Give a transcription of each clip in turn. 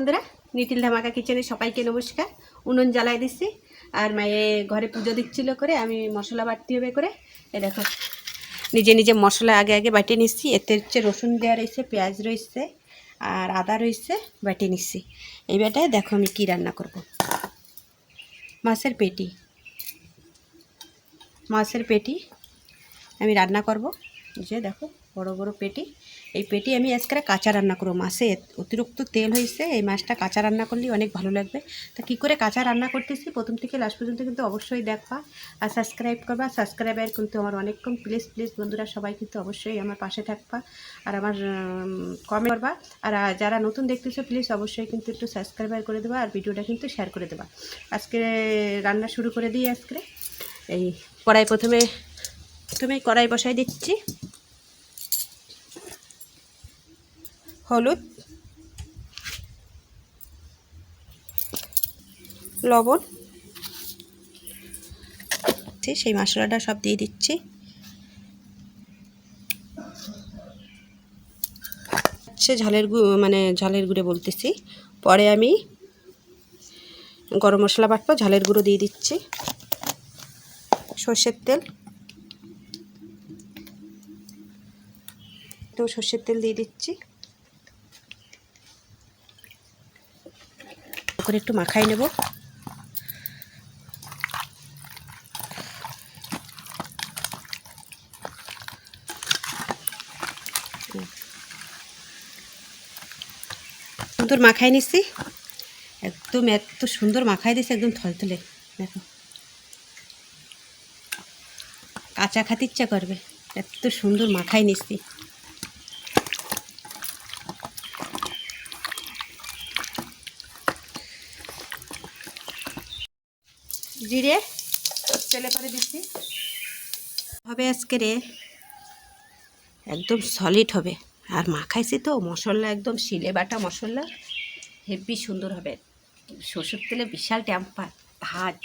বন্ধুরা, নিটিল ধামাকা কিচেনে সবাইকে নমস্কার। উনুন জ্বালাই দিচ্ছি আর মায়ে ঘরে পুজো দিচ্ছিল করে আমি মশলা বাটতে হবে করে। এ দেখো, নিজে নিজে মশলা আগে আগে বাটিয়ে নিচ্ছি এতে হচ্ছে রসুন দেওয়া রয়েছে, পেঁয়াজ রয়েছে, আর আদা রয়েছে বাটিয়ে নিচ্ছি এই বেটায় দেখো আমি কী রান্না করব। মাছের পেটি মাছের পেটি আমি রান্না করব। যে দেখো, বড় বড় পেটি। এই পেটি আমি আজকে কাঁচা রান্না করব। মাছে অতিরিক্ত তেল হয়েছে, এই মাছটা কাঁচা রান্না করলে অনেক ভালো লাগবে। তা কী করে কাঁচা রান্না করতেছি? প্রথম থেকে লাস্ট পর্যন্ত কিন্তু অবশ্যই দেখবা। আর সাবস্ক্রাইব করবা। সাবস্ক্রাইবার কিন্তু আমার অনেক কম প্লিজ প্লিজ বন্ধুরা সবাই কিন্তু অবশ্যই আমার পাশে থাকবা। আর আমার কমেন্ট করবা। আর যারা নতুন দেখতেছো প্লিজ অবশ্যই কিন্তু একটু সাবস্ক্রাইবার করে দেবা। আর ভিডিওটা কিন্তু শেয়ার করে দেবা। আজকে রান্না শুরু করে দিই আজকে। এই কড়াই প্রথমে প্রথমে কড়াই বসাই দিচ্ছি। হলুদ, লবণ সেই মশলাটা সব দিয়ে দিচ্ছি। সে ঝালের মানে ঝালের গুঁড়ে বলতেছি। পরে আমি গরম মশলা বাটবো, ঝালের গুঁড়ো দিয়ে দিচ্ছি। সর্ষের তেল। তো সর্ষের তেল দিয়ে দিচ্ছি। করে একটু মাখাই নেব। সুন্দর মাখাই নিচ্ছি একদম এত সুন্দর মাখাই দিচ্ছে একদম থলথলে। দেখো। কাঁচা খাতে ইচ্ছা করবে। এত সুন্দর মাখাই নিচ্ছি জিরে তেলে করে দিচ্ছি। হবে আজকে রে। একদম সলিড হবে। আর মাখাইছি তো, মশলা একদম শিলে বাটা মশলা। হেভি সুন্দর হবে। শ্বশুর তেলে বিশাল ট্যাম্পার ভাজ,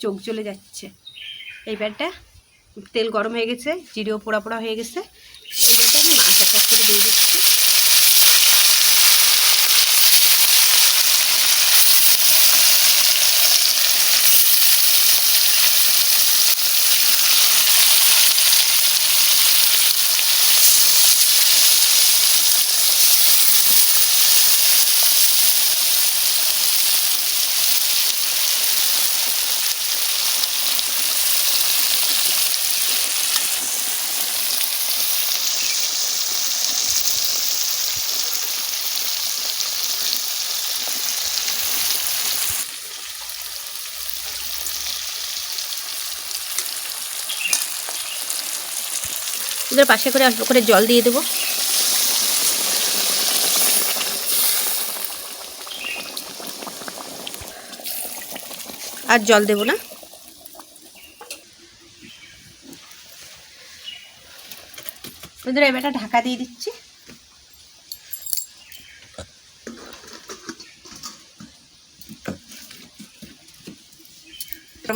চোখ জ্বলে যাচ্ছে। এইবারটা তেল গরম হয়ে গেছে, জিরেও পোড়া পোড়া হয়ে গেছে। এইবারটা আমি মাছ এক করে দিয়ে দিচ্ছি। ওদের পাশে করে অল্প করে জল দিয়ে দেবো। আর জল দেবো না। ওদের এবারটা ঢাকা দিয়ে দিচ্ছি।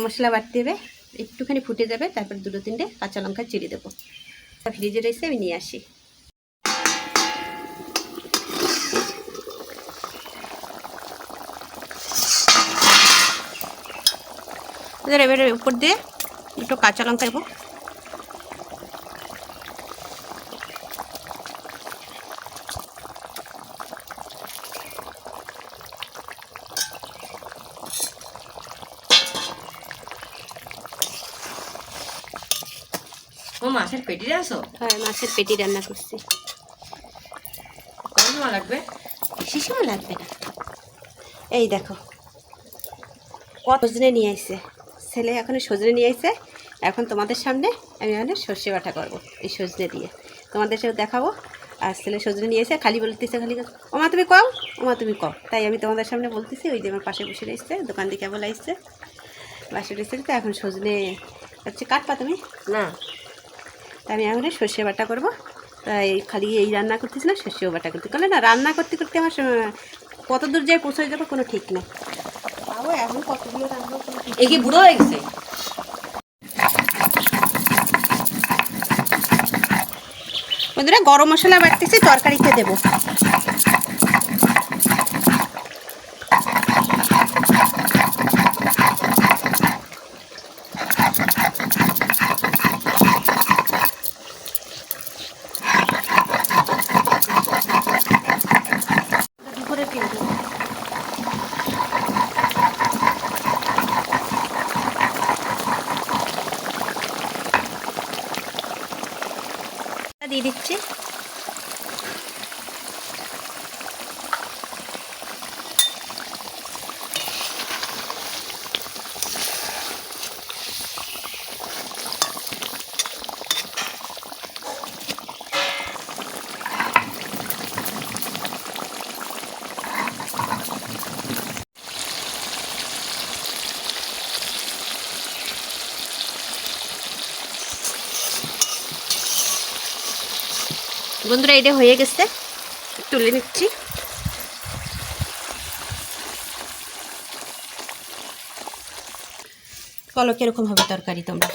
মশলা বাড়তে হবে একটুখানি ফুটে যাবে, তারপর দুটো তিনটে কাঁচা লঙ্কা চিড়ে দেবো। ফ্রিজে রয়েছে আমি নিয়ে আসি। এবার উপর দিয়ে একটু কাঁচা লঙ্কা ও মাছের পেটি আসো হ্যাঁ মাছের পেটি রান্না করছি। কত সময় লাগবে? বেশি সময় লাগবে না। এই দেখো কত সজনে নিয়ে আসছে ছেলে এখন সজনে নিয়ে আসছে এখন তোমাদের সামনে আমি এখানে সর্ষে বাটা করব এই সজনে দিয়ে। তোমাদের সাথে দেখাবো। আর ছেলে সজনে নিয়ে এসে খালি বলতেছে খালি ওমা তুমি কও? ওমা তুমি কও। তাই আমি তোমাদের সামনে বলতেছি ওই যে আমার পাশে বসে রয়েছে দোকান দিকে বলে আসছে বাসে রয়েছে তো এখন সজনে হচ্ছে কাটপা তুমি? না। তা আমি এখন সর্ষে বাটা করব। তাই খালি এই রান্না করতেছি না সর্ষেও বাটা করতে। করলে না রান্না করতে করতে আমার কত দূর যায় পৌঁছে যাব কোনো ঠিক নেই। তাও এখন কতগুলো রান্না এ কি বুড়ো হয়ে গেছে? বন্ধুরা গরম মশলা বাটতেছি তরকারিতে দেবো কিন্তু দিয়ে দিচ্ছি। বন্ধুরা এটা হয়ে গেছে। তুলে নিচ্ছি। বলো কীরকম হবে তরকারি তোমরা?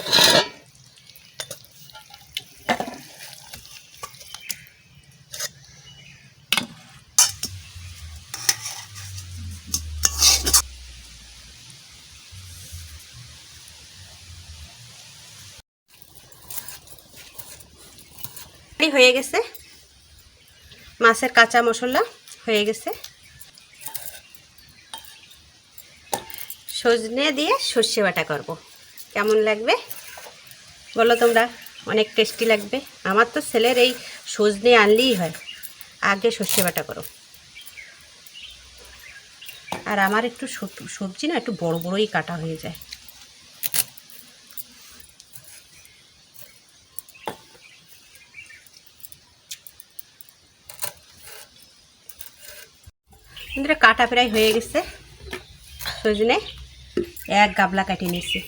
হয়ে গেছে। মাছের কাঁচা মশলা হয়ে গেছে। সজনে দিয়ে সর্ষে বাটা করব। কেমন লাগবে? বলো তোমরা, অনেক টেস্টি লাগবে। আমার তো ছেলের এই সজনে আনলেই হয়। আগে সর্ষে বাটা করো। আর আমার একটু সব- সবজি না একটু বড় বড়ই কাটা হয়ে যায়। বন্ধুরা কাটা প্রায় হয়ে গেছে। সজনে এক গাবলা কাটিয়ে নিয়েছি।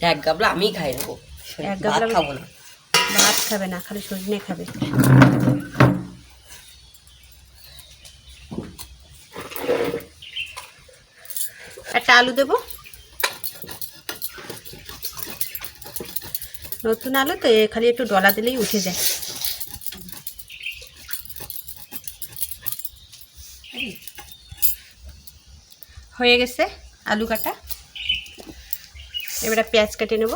এক গাবলা আমি খাই নেব এক গাবলা- খাব না। ভাত খাবে না খালি সজনে খাবে। একটা আলু দেবো। নতুন আলু তো খালি একটু ডলা দিলেই উঠে যায়। হয়ে গেছে আলু কাটা। এবারে পেঁয়াজ কেটে নেব।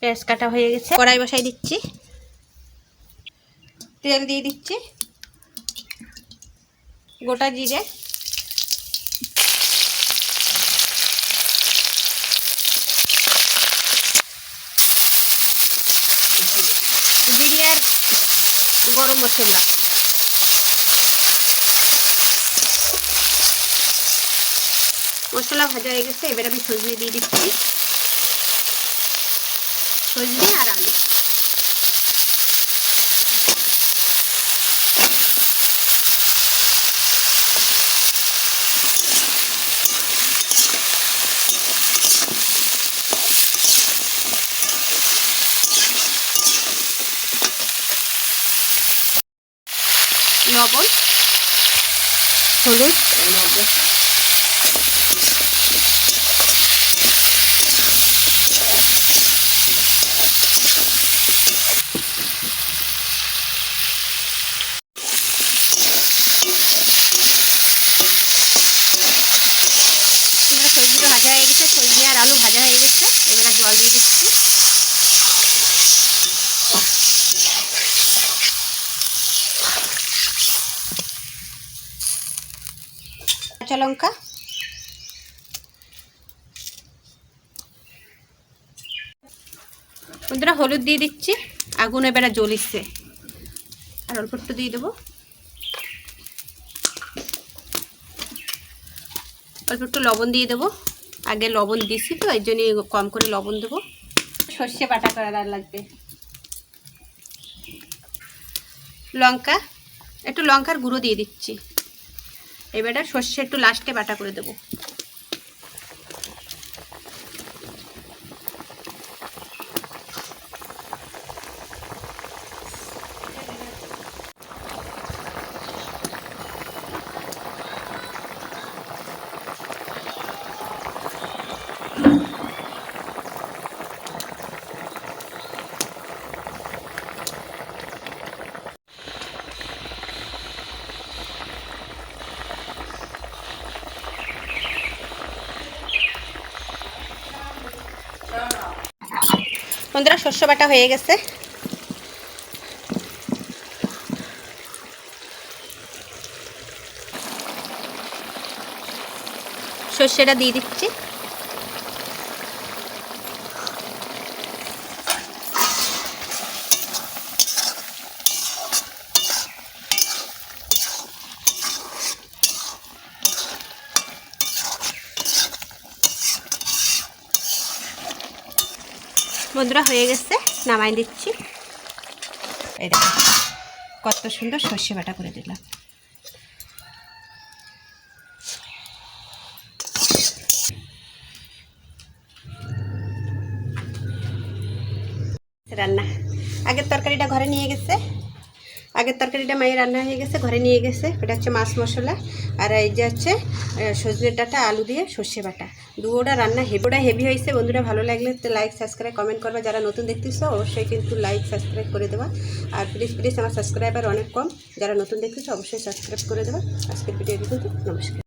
পেঁয়াজ কাটা হয়ে গেছে। কড়াই বসাই দিচ্ছি। তেল দিয়ে দিচ্ছি। গোটা জিরে আর গরম মশলা মশলা ভাজা হয়ে গেছে এবার আমি সজনে দিয়ে দিচ্ছি। সজনে আর আলু। লবণ, হলুদ সবজিটা ভাজা হয়ে গেছে সবজি আর আলু ভাজা হয়ে গেছে, এবারে জল দিয়ে দিচ্ছি। কাঁচা লঙ্কা। বন্ধুরা, হলুদ দিয়ে দিচ্ছি। আগুন এবারে জ্বলিচ্ছে আর অল্প একটু দিয়ে দেবো। অল্প একটু লবণ দিয়ে দেবো। আগে লবণ দিছি তো এই জন্য কম করে লবণ দেবো। সর্ষে বাটা করার আর লাগবে। লঙ্কা, একটু লঙ্কার গুঁড়ো দিয়ে দিচ্ছি। এবারে সর্ষে একটু লাস্টে বাটা করে দেবো। বন্ধুরা শস্য বাটা হয়ে গেছে। সর্ষেটা দিয়ে দিচ্ছি। বন্ধুরা হয়ে গেছে, নামাই দিচ্ছি। এই দেখো, কত সুন্দর সর্ষে বাটা করে দিলাম। রান্না। আগের তরকারিটা ঘরে নিয়ে গেছে। আগের তরকারিটা মায়ের রান্না হয়ে গেছে, ঘরে নিয়ে গেছে। এটা হচ্ছে মাছ মশলা। আর এই যে হচ্ছে সজনের ডাটা, আলু দিয়ে সর্ষে বাটা। দুটা রান্না হেবোটা হেভি হয়েছে। বন্ধুরা, ভালো লাগলে তো লাইক সাবস্ক্রাইব কমেন্ট করবা। যারা নতুন দেখতেছো, অবশ্যই কিন্তু লাইক সাবস্ক্রাইব করে দেওয়া আর প্লিজ প্লিজ আমার সাবস্ক্রাইবার অনেক কম। যারা নতুন দেখতেছো, অবশ্যই সাবস্ক্রাইব করে দেবা। আজকের ভিডিও কিন্তু নমস্কার।